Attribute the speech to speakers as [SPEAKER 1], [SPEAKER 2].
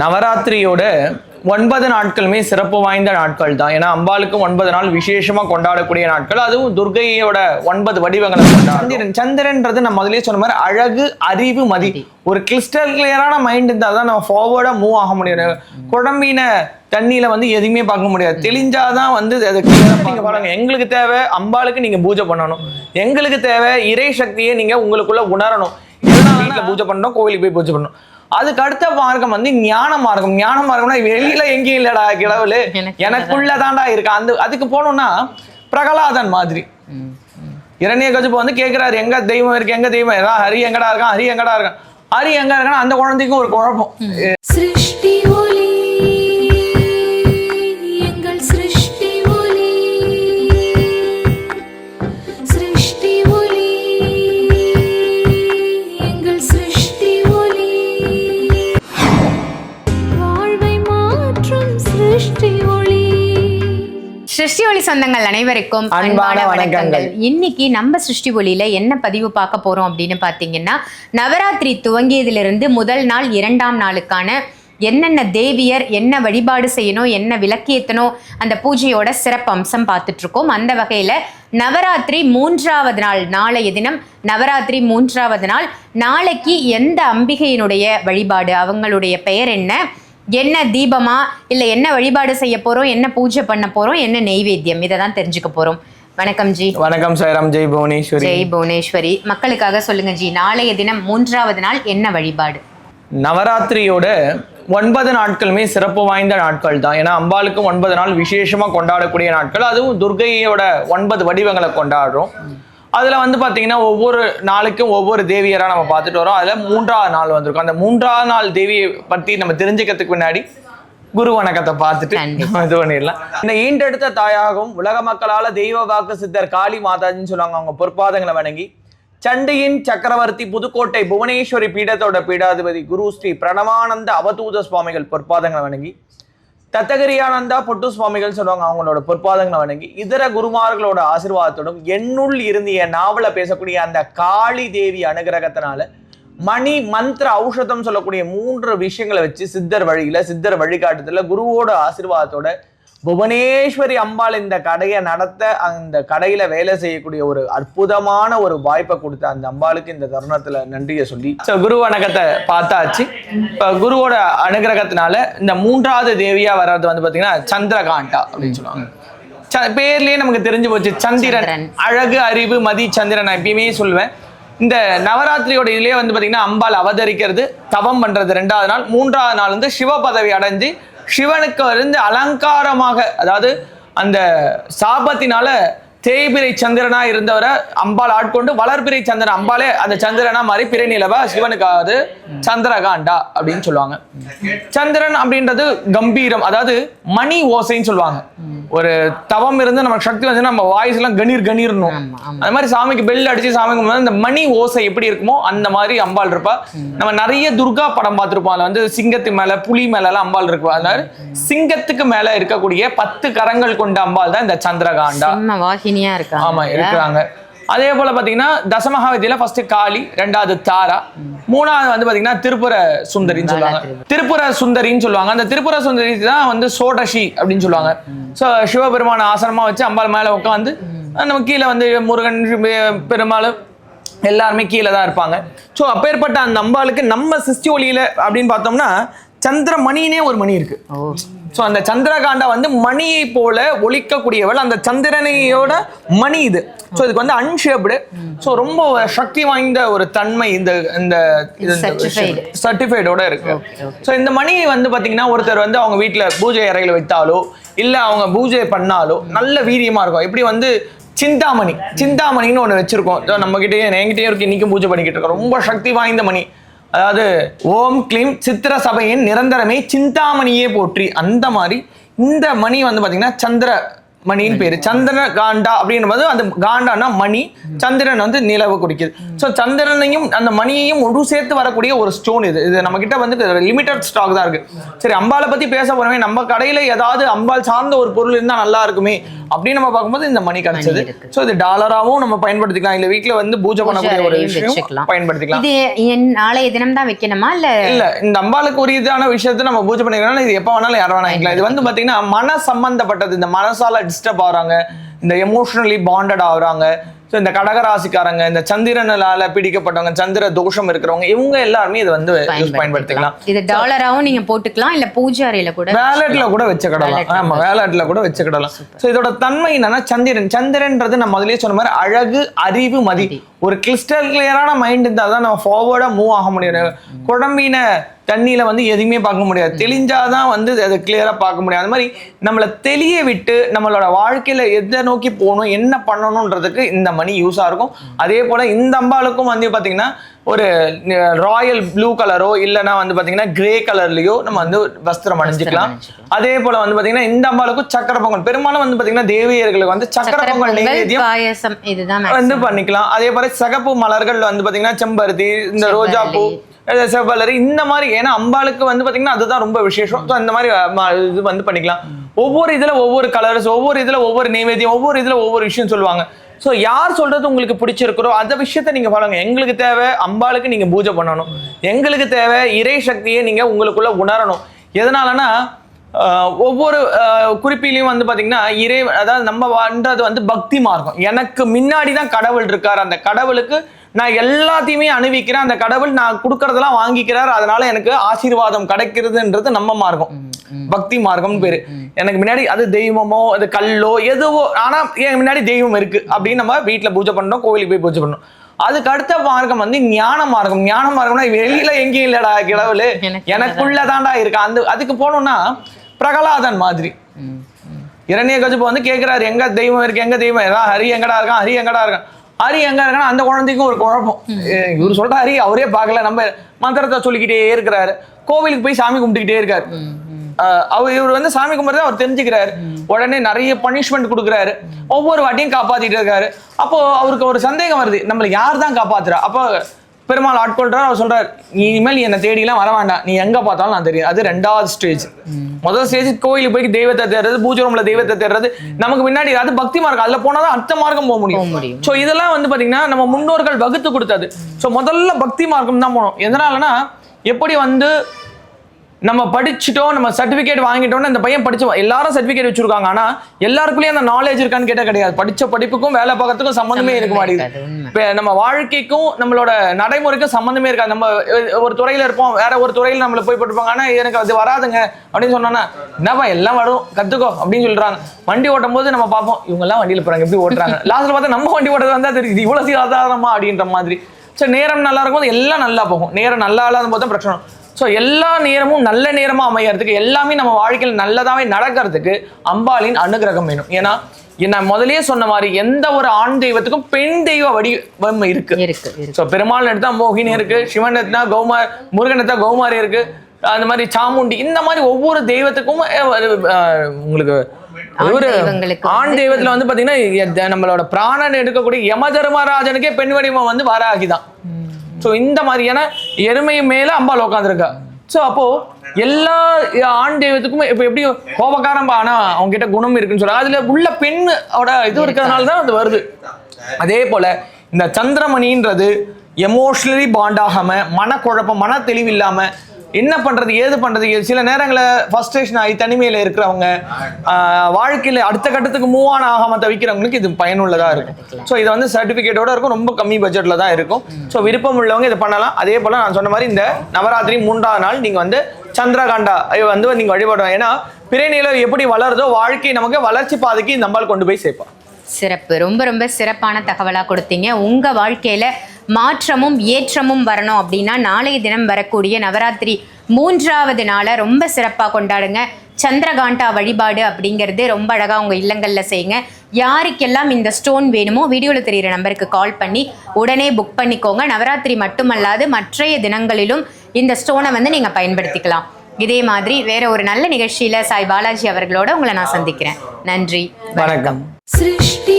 [SPEAKER 1] நவராத்திரியோட ஒன்பது நாட்களுமே சிறப்பு வாய்ந்த நாட்கள் தான். ஏன்னா அம்பாளுக்கு ஒன்பது நாள் விசேஷமா கொண்டாடக்கூடிய நாட்கள். அதுவும் துர்கையோட ஒன்பது வடிவங்களை கொண்டாடும் சந்திரன் சந்திரன்றது நம்ம முதலே சொன்ன மாதிரி அழகு அறிவு மதி. ஒரு கிறிஸ்டல் கிளியரான மைண்ட் இருந்தால் தான் நம்ம ஃபார்வர்டா மூவ் ஆக முடியும். குழம்பின தண்ணியில வந்து எதுவுமே பார்க்க முடியாது. தெளிஞ்சாதான் வந்து அது நீங்க பாருங்க எங்களுக்கு தேவை அம்பாளுக்கு நீங்க பூஜை பண்ணணும். எங்களுக்கு தேவை இறை சக்தியை நீங்க உங்களுக்குள்ள உணரணும். வீட்டுல பூஜை பண்ணணும் கோவிலுக்கு போய் பூஜை பண்ணணும். அதுக்கு அடுத்த மார்க்கம் வந்து ஞான மார்க்கம். ஞான மார்க்கம்னா வெளியில எங்கேயும் இல்லடா கிழவுல
[SPEAKER 2] எனக்கு
[SPEAKER 1] எனக்குள்ள தான்டா இருக்கு. அந்த அதுக்கு போனோம்னா பிரகலாதன் மாதிரி. இரணிய கஜுப்பு வந்து கேக்குறாரு எங்க தெய்வம் இருக்கு எங்க தெய்வம் இருக்கா? ஹரி எங்கடா இருக்கான்? ஹரி எங்கடா இருக்கான்? ஹரி எங்க இருக்கான்? அந்த குழந்தைக்கும் ஒரு குழப்பம்.
[SPEAKER 3] சிருஷ்டி ஒளி
[SPEAKER 2] சொந்தங்கள் அனைவருக்கும்
[SPEAKER 1] அன்பான வணக்கங்கள்.
[SPEAKER 2] இன்னைக்கு நம்ம சிருஷ்டி ஒளியில என்ன பதிவு பார்க்க போறோம் அப்படின்னு பாத்தீங்கன்னா நவராத்திரி துவங்கியதிலிருந்து முதல் நாள் இரண்டாம் நாளுக்கான என்னென்ன தேவியர் என்ன வழிபாடு செய்யணும் என்ன விளக்கேத்தணும் அந்த பூஜையோட சிறப்பு அம்சம் பார்த்துட்டு இருக்கோம். அந்த வகையில நவராத்திரி மூன்றாவது நாள் நாளைய தினம் நவராத்திரி மூன்றாவது நாள். நாளைக்கு எந்த அம்பிகையினுடைய வழிபாடு அவங்களுடைய பெயர் என்ன என்ன தீபமா இல்ல என்ன வழிபாடு செய்ய போறோம் என்ன பூஜை பண்ண போறோம் என்ன நெய்வேத்தியம் இதை தான் தெரிஞ்சுக்க போறோம். வணக்கம் ஜி.
[SPEAKER 1] வணக்கம் சாய்ராம் ஜெய் புவனேஸ்வரி
[SPEAKER 2] ஜெய் புவனேஸ்வரி. மக்களுக்காக சொல்லுங்க ஜி நாளைய தினம் மூன்றாவது நாள் என்ன வழிபாடு?
[SPEAKER 1] நவராத்திரியோட ஒன்பது நாட்களுமே சிறப்பு வாய்ந்த நாட்கள் தான். ஏன்னா அம்பாளுக்கு ஒன்பது நாள் விசேஷமா கொண்டாடக்கூடிய நாட்கள். அதுவும் துர்கையோட ஒன்பது வடிவங்களை கொண்டாடுறோம். அதுல வந்து பாத்தீங்கன்னா ஒவ்வொரு நாளுக்கும் ஒவ்வொரு தேவியரா நம்ம பார்த்துட்டு வரோம். அதுல மூன்றாவது நாள் வந்திருக்கும். அந்த மூன்றாவது நாள் தேவியை பத்தி நம்ம தெரிஞ்சுக்கிறதுக்கு முன்னாடி குரு வணக்கத்தை பார்த்துட்டு இது பண்ணிடலாம். இந்த ஈண்டெடுத்த தாயாகவும் உலக மக்களால தெய்வ வாக்கு சித்தர் காளி மாதாஜின்னு சொல்லுவாங்க. அவங்க பொற்பாதங்களை வணங்கி சண்டியின் சக்கரவர்த்தி புதுக்கோட்டை புவனேஸ்வரி பீடத்தோட பீடாதிபதி குரு ஸ்ரீ பிரணவானந்த அவதூத சுவாமிகள் பொற்பாதங்களை வணங்கி தத்தகிரியானந்தா பொட்டு சுவாமிகள் சொல்லுவாங்க அவங்களோட பொற்பாதங்களை வணங்கி இதர குருமார்களோட ஆசிர்வாதத்தோடும் என்னுள் இருந்து என் நாவல பேசக்கூடிய அந்த காளி தேவி அனுகிரகத்தினால மணி மந்திர ஔஷதம் சொல்லக்கூடிய மூன்று விஷயங்களை வச்சு சித்தர் வழியில சித்தர் வழிகாட்டுதல குருவோட ஆசிர்வாதத்தோட புவனேஸ்வரி அம்பாள் இந்த கடையை நடத்த அந்த கடையில வேலை செய்யக்கூடிய ஒரு அற்புதமான ஒரு வாய்ப்பை கொடுத்த அந்த அம்பாளுக்கு இந்த தருணத்துல நன்றியை சொல்லி. So, குரு வணக்கத்தை பார்த்தாச்சு. இப்ப குருவோட அனுகிரகத்தினால இந்த மூன்றாவது தேவியா வர்றது வந்து பாத்தீங்கன்னா சந்திரகாண்டா அப்படின்னு சொல்லுவாங்க. ச- பேர்லயே நமக்கு தெரிஞ்சு போச்சு சந்திரன். அழகு அறிவு மதி சந்திரன் நான் எப்பயுமே சொல்லுவேன். இந்த நவராத்திரியோட இதுலயே வந்து பாத்தீங்கன்னா அம்பாள் அவதரிக்கிறது தவம் பண்றது ரெண்டாவது நாள். மூன்றாவது நாள் வந்து சிவ பதவி அடைஞ்சு சிவனுக்கு இருந்து அலங்காரமாக அதாவது அந்த சாபத்தினால தேய்பிரை சந்திரனா இருந்தவரை அம்பாள் ஆட்கொண்டு வளர்பிறை சந்திரன் அம்பாலே அந்த சந்திரனா மாதிரி பிறை நிலவா சிவனுக்காவது சந்திரகாண்டா அப்படின்னு சொல்லுவாங்க. சந்திரன் அப்படின்றது கம்பீரம் அதாவது மணி ஓசைன்னு சொல்லுவாங்க. ஒரு தவம் இருந்து நமக்கு சக்தி வந்து நம்ம வாய்ஸ் எல்லாம் கணீர் கணீர்னும். அது மாதிரி சாமிக்கு பெல் அடிச்சு சாமிக்கு முன்னாடி இந்த மணி ஓசை எப்படி இருக்குமோ அந்த மாதிரி அம்பாள் இருப்பா. நம்ம நிறைய துர்கா படம் பார்த்திருப்போம். அதுல வந்து சிங்கத்து மேல புலி மேல எல்லாம் அம்பாள் இருக்கும் அதனால சிங்கத்துக்கு மேல இருக்கக்கூடிய பத்து கரங்கள் கொண்ட அம்பாள் தான் இந்த சந்திரகாண்டா.
[SPEAKER 2] வாகினியா இருக்காங்க.
[SPEAKER 1] ஆமா இருக்கிறாங்க. அதே போல பாத்தீங்கன்னா தசமகா வித்தியில ஃபர்ஸ்ட் காளி ரெண்டாவது தாரா மூணாவது வந்து பாத்தீங்கன்னா திருப்புர சுந்தரின்னு சொல்லுவாங்க. திருப்புர. சுந்தரின்னு சொல்லுவாங்க. அந்த திருப்புர சுந்தரி தான் வந்து சோடஷி அப்படின்னு சொல்லுவாங்க. ஸோ சிவபெருமான ஆசனமா வச்சு அம்பாள் மேல உட்காந்து நம்ம கீழே வந்து முருகன் பெ- பெருமாள் எல்லாருமே கீழே தான் இருப்பாங்க. ஸோ அப்பேற்பட்ட அந்த அம்பாளுக்கு நம்ம சிஸ்டி ஒளியில அப்படின்னு பார்த்தோம்னா சந்திரமணினே ஒரு மணி இருக்கு. ஸோ அந்த சந்திரகாண்டா வந்து மணியை போல ஒலிக்கக்கூடியவள். அந்த சந்திரனையோட மணி இது. ஸோ இதுக்கு வந்து அன்ஷேப்டு ஸோ ரொம்ப சக்தி வாய்ந்த ஒரு தன்மை இந்த இந்த. சர்டிஃபைடோட இருக்கு. ஸோ இந்த மணி வந்து பாத்தீங்கன்னா ஒருத்தர் வந்து அவங்க வீட்ல பூஜை அறையில வைத்தாலோ இல்ல அவங்க பூஜை பண்ணாலோ நல்ல வீரியமா இருக்கும். எப்படி வந்து சிந்தாமணி சிந்தாமணின்னு ஒண்ணு வச்சிருக்கோம். இதோ நம்ம கிட்டயே என்கிட்டயே இருக்கு இன்னைக்கும் பூஜை பண்ணிக்கிட்டு இருக்கோம். ரொம்ப சக்தி வாய்ந்த மணி. அதாவது ஓம் க்ளீம் சித்திர சபையின் நிரந்தரமே சிந்தாமணியே போற்றி. அந்த மாதிரி இந்த மணி வந்து பாத்தீங்கன்னா சந்திர மணின்னு பேரு. சந்திர காண்டா அப்படின்றது அந்த காண்டானா மணி. சந்திரன் வந்து நிலவு குறிக்குது. ஸோ சந்திரனையும் அந்த மணியையும் ஒரு சேர்த்து வரக்கூடிய ஒரு ஸ்டோன் இது. இது நம்ம கிட்ட வந்து லிமிடெட் ஸ்டாக் தான் இருக்கு. சரி அம்பாளை பத்தி பேச போறோமே. நம்ம கடையில ஏதாவது அம்பாள் சார்ந்த ஒரு பொருள் இருந்தா நல்லா இருக்குமே அப்படின்னு நம்ம பார்க்கும்போது இந்த மணி கிடைச்சது. ஸோ இது டாலராவும் நம்ம பயன்படுத்திக்கலாம். இல்ல வீட்ல வந்து பூஜை பண்ணக்கூடிய ஒரு விஷயம். பயன்படுத்திக்கலாம்.
[SPEAKER 2] இது நாளைய தினம் தான் வைக்கணுமா? இல்ல
[SPEAKER 1] இல்ல இந்த அம்பாளுக்கு உரியதான விஷயத்த நம்ம பூஜை பண்ணிக்கிறோம் இது எப்ப வேணாலும் யார் வேணா வாங்கிக்கலாம் இது வந்து பாத்தீங்கன்னா மன சம்பந்தப்பட்டது இந்த மனசால டிஸ்டர்ப் ஆகுறாங்க. இந்த எமோஷனலி பாண்டட் ஆகுறாங்க. ஸோ இந்த கடகராசிக்காரங்க இந்த சந்திரனால பிடிக்கப்பட்டவங்க சந்திர தோஷம் இருக்கிறவங்க இவங்க எல்லாருமே இது வந்து பயன்படுத்திக்கலாம்.
[SPEAKER 2] இது டாலராவும் நீங்க போட்டுக்கலாம் இல்ல பூஜை அறையில கூட
[SPEAKER 1] வேலட்ல கூட வச்சுக்கிடலாம். ஆமா வேலட்ல கூட வச்சுக்கிடலாம். ஸோ இதோட தன்மை என்னன்னா சந்திரன் சந்திரன்றது நம்ம முதல்லயே சொன்ன மாதிரி அழகு அறிவு மதி. ஒரு கிறிஸ்டல் கிளியரான மைண்ட் இருந்தால் தான் நம்ம ஃபார்வர்டாக மூவ் ஆக முடியும். குழம்பின தண்ணியில் வந்து எதுவுமே பார்க்க முடியாது. தெளிஞ்சால் தான் வந்து அதை கிளியராக பார்க்க முடியும். அது மாதிரி நம்மளை தெளிய விட்டு நம்மளோட வாழ்க்கையில் எதை நோக்கி போகணும் என்ன பண்ணணுன்றதுக்கு இந்த மணி யூஸாக இருக்கும். அதே போல் இந்த அம்பாளுக்கும் வந்து பார்த்திங்கன்னா ஒரு ராயல் ப்ளூ கலரோ இல்லைன்னா வந்து பாத்தீங்கன்னா கிரே கலர்லயோ நம்ம வந்து வஸ்திரம் அணிஞ்சுக்கலாம். அதே போல வந்து பாத்தீங்கன்னா இந்த அம்பாளுக்கும் சக்கர பொங்கல். பெரும்பாலும் வந்து பாத்தீங்கன்னா தேவியர்களுக்கு வந்து சக்கர பொங்கல் நைவேத்தியம் வந்து பண்ணிக்கலாம். அதே போல சிகப்பு மலர்கள் வந்து பாத்தீங்கன்னா செம்பருத்தி இந்த ரோஜா பூ செவ்வலரி இந்த மாதிரி ஏன்னா அம்பாளுக்கு வந்து பாத்தீங்கன்னா அதுதான் ரொம்ப விசேஷம். ஸோ இந்த மாதிரி இது வந்து பண்ணிக்கலாம். ஒவ்வொரு இதுல ஒவ்வொரு கலர்ஸ் ஒவ்வொரு இதுல ஒவ்வொரு நைவேத்தியம் ஒவ்வொரு இதுல ஒவ்வொரு விஷயம் சொல்லுவாங்க. ஸோ யார் சொல்கிறது உங்களுக்கு பிடிச்சிருக்கிறோ அந்த விஷயத்த நீங்கள் பாருங்க. எங்களுக்கு தேவை அம்பாளுக்கு நீங்கள் பூஜை பண்ணணும். எங்களுக்கு தேவை இறை சக்தியை நீங்கள் உங்களுக்குள்ளே உணரணும். எதனாலனா ஒவ்வொரு குறிப்பிலையும் வந்து பார்த்தீங்கன்னா இறை அதாவது நம்ம வாழ்றது வந்து பக்தி மார்க்கம். எனக்கு முன்னாடி தான் கடவுள் இருக்கார். அந்த கடவுளுக்கு நான் எல்லாத்தையுமே அணிவிக்கிறேன். அந்த கடவுள் நான் கொடுக்கறதெல்லாம் வாங்கிக்கிறார். அதனால எனக்கு ஆசீர்வாதம் கிடைக்கிறதுன்றது நம்ம மார்க்கம். பக்தி மார்க்கம்னு பேரு. எனக்கு முன்னாடி அது தெய்வமோ அது கல்லோ எதுவோ ஆனா என் முன்னாடி தெய்வம் இருக்கு. அப்படின்னு நம்ம வீட்டுல பூஜை பண்றோம் கோவிலுக்கு போய் பூஜை பண்றோம். அதுக்கு அடுத்த மார்க்கம் வந்து ஞான மார்க்கம். ஞான மார்க்கம்னா வெளியில எங்கேயும் இல்லடா கடவுள்.
[SPEAKER 2] எனக்கு
[SPEAKER 1] எனக்குள்ள தான்டா இருக்கு. அந்த அதுக்கு போனோம்னா பிரகலாதன் மாதிரி. இரணிய கஜப்பு வந்து கேக்குறாரு எங்க தெய்வம் இருக்கு? எங்க தெய்வம்? ஹரி எங்கடா இருக்கான்? ஹரி எங்கடா இருக்கான்? ஹரி எங்க இருக்கான் அந்த குழந்தைக்கும் ஒரு குழப்பம். இவர் சொல்ற ஹரி அவரே பார்க்கல. நம்ம மந்திரத்தை சொல்லிக்கிட்டே இருக்கிறாரு. கோவிலுக்கு போய் சாமி கும்பிட்டுக்கிட்டே இருக்காரு. ஆஹ் அவர் இவர் வந்து சாமி கும்பிட்றத அவர் தெரிஞ்சுக்கிறாரு. உடனே நிறைய பனிஷ்மெண்ட் கொடுக்குறாரு. ஒவ்வொரு வாட்டியும் காப்பாத்திட்டு இருக்காரு. அப்போ அவருக்கு ஒரு சந்தேகம் வருது. நம்மள யார் தான் காப்பாத்துறா? அப்போ பெருமாள் ஆட்கொள்றாரு அவர் சொல்றாரு இனிமேல் என்னை தேடிலாம் வர வேண்டாம். நீ எங்க பார்த்தாலும் நான் தெரியும். அது ரெண்டாவது ஸ்டேஜ் முதல் ஸ்டேஜ் கோயிலுக்கு போய் தெய்வத்தை தேடுறது பூஜை ரூம்ல தெய்வத்தை தேடுறது. நமக்கு முன்னாடி அது பக்தி மார்க்கம் அதுல போனாதான் அடுத்த மார்க்கம் போக முடியும். ஸோ இதெல்லாம் வந்து பாத்தீங்கன்னா நம்ம முன்னோர்கள் வகுத்து கொடுத்தது. ஸோ முதல்ல பக்தி மார்க்கம் தான் போனோம். எதனாலனா எப்படி வந்து நம்ம படிச்சுட்டோம் நம்ம சர்டிபிகேட் வாங்கிட்டோம்னு அந்த பையன் படிச்சு எல்லாரும் சர்டிபிகேட் வச்சிருக்காங்க. ஆனா எல்லாருக்குள்ளேயும் அந்த நாலேஜ் இருக்கான்னு கேட்டா கிடையாது. படிச்ச படிப்புக்கும் வேலை பார்க்கறதுக்கும் சம்மந்தமே இருக்க மாட்டேங்குது. நம்ம வாழ்க்கைக்கும் நம்மளோட நடைமுறைக்கும் சம்மந்தமே இருக்காது. நம்ம ஒரு துறையில இருப்போம் வேற ஒரு துறையில நம்மள போய் போட்டுருப்பாங்க. ஆனா எனக்கு அது வராதுங்க. அப்படின்னு சொன்னோன்னா என்னப்பா எல்லாம் வரும். கத்துக்கோ அப்படின்னு சொல்றாங்க. வண்டி ஓட்டும் போது நம்ம பார்ப்போம் இவங்க எல்லாம் வண்டியில போறாங்க எப்படி ஓட்டுறாங்க. லாஸ்ட்ல பார்த்தா நம்ம வண்டி ஓட்டுறது வந்தா தெரியுது. இவ்வளவு சாதாரணமா அப்படின்ற மாதிரி. ஸோ நேரம் நல்லா இருக்கும்போது எல்லாம் நல்லா போகும். நேரம் நல்லா இல்லாத போது தான் பிரச்சனை ஸோ எல்லா நேரமும் நல்ல நேரமா அமையறதுக்கு எல்லாமே நம்ம வாழ்க்கையில் நல்லதாவே நடக்கிறதுக்கு அம்பாளின் அனுகிரகம் வேணும். ஏன்னா நான் முதல்லயே சொன்ன மாதிரி எந்த ஒரு ஆண் தெய்வத்துக்கும் பெண் தெய்வ வடிவம் இருக்கு.
[SPEAKER 2] இருக்கு
[SPEAKER 1] ஸோ பெருமாள் எடுத்தா மோகினி இருக்கு சிவன் எடுத்தா கௌமார் முருகன் எடுத்தா கௌமாரி இருக்கு. அந்த மாதிரி சாமுண்டி இந்த மாதிரி ஒவ்வொரு தெய்வத்துக்கும் உங்களுக்கு
[SPEAKER 2] ஆண்
[SPEAKER 1] ஒரு ஆண் தெய்வத்துல வந்து பாத்தீங்கன்னா நம்மளோட பிராணன் எடுக்கக்கூடிய யம தர்மராஜனுக்கே பெண் வடிவம் வந்து வராகி தான் ஸோ இந்த மாதிரியான எருமை மேலே அம்பாள் உட்காந்துருக்கா ஸோ அப்போ எல்லா ஆண் தெய்வத்துக்கும் இப்போ எப்படி கோபக்காரம் ஆனா அவங்க கிட்ட குணம் இருக்குன்னு சொல்றாங்க. அதுல உள்ள பெண்ணோட இது இருக்கிறதுனால தான் அது வருது. அதே போல இந்த சந்திரமணின்றது எமோஷனலி பாண்ட் ஆகாம மனக்குழப்பம் மன தெளிவு இல்லாம என்ன பண்றது ஏது பண்றது? இது சில நேரங்களில் ஃபர்ஸ்ட்ரேஷன் ஆகி தனிமையில இருக்கிறவங்க வாழ்க்கையில அடுத்த கட்டத்துக்கு மூவ் ஆன் ஆகாம தவிக்கிறவங்களுக்கு இது பயனுள்ளதா இருக்கும். ஸோ இது வந்து சர்டிஃபிகேட்டோட இருக்கும் ரொம்ப கம்மி பட்ஜெட்ல தான் இருக்கும். ஸோ விருப்பம் உள்ளவங்க இதை பண்ணலாம். அதே போல நான் சொன்ன மாதிரி இந்த நவராத்திரி மூன்றாவது நாள் நீங்க வந்து சந்திரகாண்டா வந்து நீங்க வழிபடணும். ஏன்னா பிறைநிலம் எப்படி வளருதோ வாழ்க்கை நமக்கு வளர்ச்சி பாதைக்கு அம்பாள் கொண்டு போய் சேர்ப்பா.
[SPEAKER 2] சிறப்பு. ரொம்ப ரொம்ப சிறப்பான தகவலா கொடுத்தீங்க. உங்க வாழ்க்கையில மாற்றமும் ஏற்றமும் வரணும் அப்படின்னா நாளைய தினம் வரக்கூடிய நவராத்திரி மூன்றாவது நாளை ரொம்ப சிறப்பாக கொண்டாடுங்க. சந்திரகாண்டா வழிபாடு அப்படிங்கிறது ரொம்ப அழகாக உங்கள் இல்லங்களில் செய்யுங்க. யாருக்கெல்லாம் இந்த ஸ்டோன் வேணுமோ வீடியோவில் தெரிகிற நம்பருக்கு கால் பண்ணி உடனே புக் பண்ணிக்கோங்க. நவராத்திரி மட்டுமல்லாது மற்றைய தினங்களிலும் இந்த ஸ்டோனை வந்து நீங்கள் பயன்படுத்திக்கலாம். இதே மாதிரி வேற ஒரு நல்ல நிகழ்ச்சியில் சாய் பாலாஜி அவர்களோட உங்களை நான் சந்திக்கிறேன். நன்றி.
[SPEAKER 1] வணக்கம்.
[SPEAKER 3] சிருஷ்டி